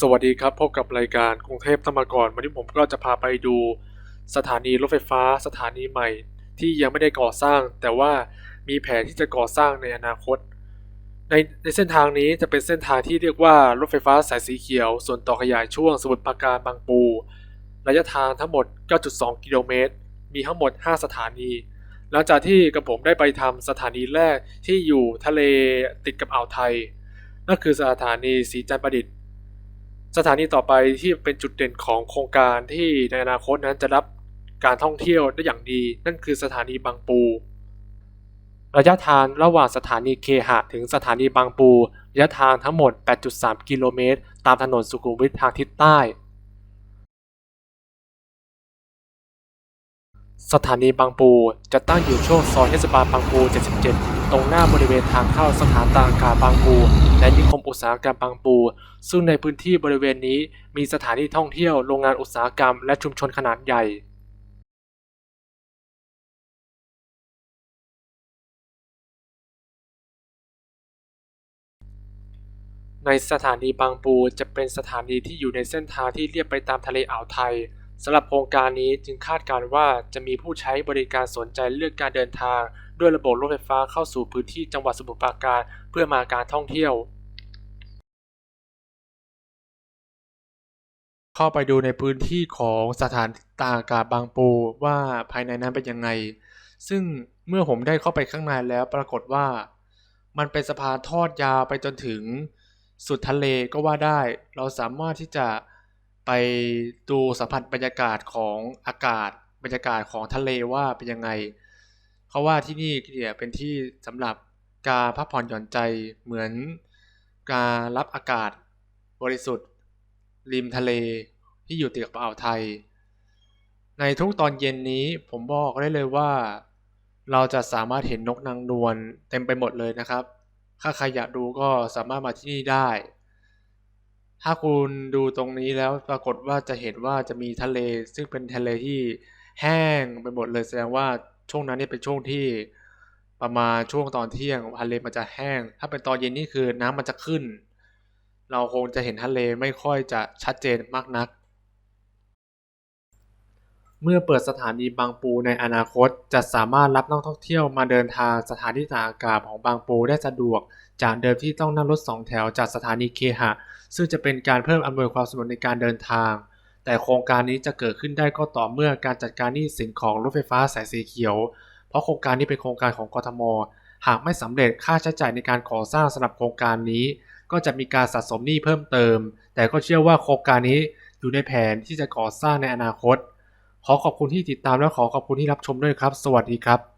สวัสดีครับ พบกับรายการกรุงเทพธรรมกรวันนี้ผมก็จะพาไปดู สถานีรถไฟฟ้าสถานีใหม่ ที่ยังไม่ได้ก่อสร้าง แต่ว่ามีแผนที่จะก่อสร้างในอนาคต ในในเส้นทางนี้จะเป็นเส้นทางที่เรียกว่ารถไฟฟ้าสายสีเขียว ส่วนต่อขยายช่วงสมุทรปราการบางปู ระยะทางทั้งหมด 9.2 กิโลเมตร มีทั้งหมด 5 สถานี หลังจากที่กระผมได้ไปทำสถานีแรกที่อยู่ทะเลติดกับอ่าวไทยนั่นคือสถานีสีจันประดิษฐ์ สถานีต่อไปที่เป็นจุดเด่นของโครงการที่ในอนาคตนั้นจะรับการท่องเที่ยวได้อย่างดี นั่นคือสถานีบางปู ระยะทางระหว่างสถานีเคหะถึงสถานีบางปู ระยะทางทั้งหมด 8.3 กิโลเมตร ตามถนนสุขุมวิททางทิศใต้ สถานีบางปูจะตั้งอยู่ช่วงซอยเทศบาลบางปู 77 ตรงหน้าบริเวณทางเข้าสถานตากอากาศบางปู และนิคมอุตสาหกรรมบางปู ซึ่งในพื้นที่บริเวณนี้มีสถานที่ท่องเที่ยว โรงงานอุตสาหกรรม และชุมชนขนาดใหญ่ในสถานีบางปูจะเป็นสถานีที่อยู่ในเส้นทางที่เลียบไปตามทะเลอ่าวไทย สำหรับโครงการนี้จึงคาดการว่าจะมีผู้ใช้บริการสนใจเรื่องการเดินทาง ด้วยระบบรถไฟฟ้าเข้าสู่พื้นที่จังหวัดสมุทรปราการเพื่อมาการท่องเที่ยว เข้าไปดูในพื้นที่ของสถานตากอากาศบางปูว่าภายในนั้นเป็นยังไง ซึ่งเมื่อผมได้เข้าไปข้างในแล้วปรากฏว่า มันเป็นสะพานทอดยาวไปจนถึงสุดทะเลก็ว่าได้ เราสามารถที่จะ ไปดูสัมผัสบรรยากาศของอากาศ บรรยากาศของทะเลว่าเป็นยังไง เพราะว่าที่นี่เนี่ยเป็นที่สำหรับการพักผ่อนหย่อนใจเหมือนการรับอากาศบริสุทธิ์ ริมทะเลที่อยู่ติดกับอ่าวไทย ในทุกตอนเย็นนี้ผมบอกได้เลยว่า เราจะสามารถเห็นนกนางนวลเต็มไปหมดเลยนะครับ ถ้าใครอยากดูก็สามารถมาที่นี่ได้ ถ้าคุณดูตรงนี้แล้วปรากฏว่าจะเห็นว่าจะมีทะเล ซึ่งเป็นทะเลที่แห้งไปหมดเลยแสดงว่าช่วงนั้นนี่เป็นช่วงที่ประมาณช่วงตอนเที่ยงทะเลมันจะแห้ง ถ้าเป็นตอนเย็นนี่คือน้ำมันจะขึ้น เราคงจะเห็นทะเลไม่ค่อยจะชัดเจนมากนัก เมื่อเปิดสถานีบางปูในอนาคต จะสามารถรับนักท่องเที่ยวมาเดินทางสถานที่ตากอากาศของบางปูได้สะดวก จากเดิมที่ต้องนั่งรถสองแถวจากสถานีเคหะ ซึ่งจะเป็นการเพิ่มอำนวยความสะดวกในการเดินทาง แต่โครงการนี้จะเกิดขึ้นได้ก็ต่อเมื่อการจัดการหนี้สินของรถไฟฟ้าสายสีเขียว เพราะโครงการนี้เป็นโครงการของกทม หากไม่สำเร็จค่าใช้จ่ายในการก่อสร้างสำหรับโครงการนี้ ก็จะมีการสะสมหนี้เพิ่มเติม แต่ก็เชื่อว่าโครงการนี้อยู่ในแผนที่จะก่อสร้างในอนาคต ขอขอบคุณที่ติดตามและขอขอบคุณที่รับชมด้วยครับ สวัสดีครับ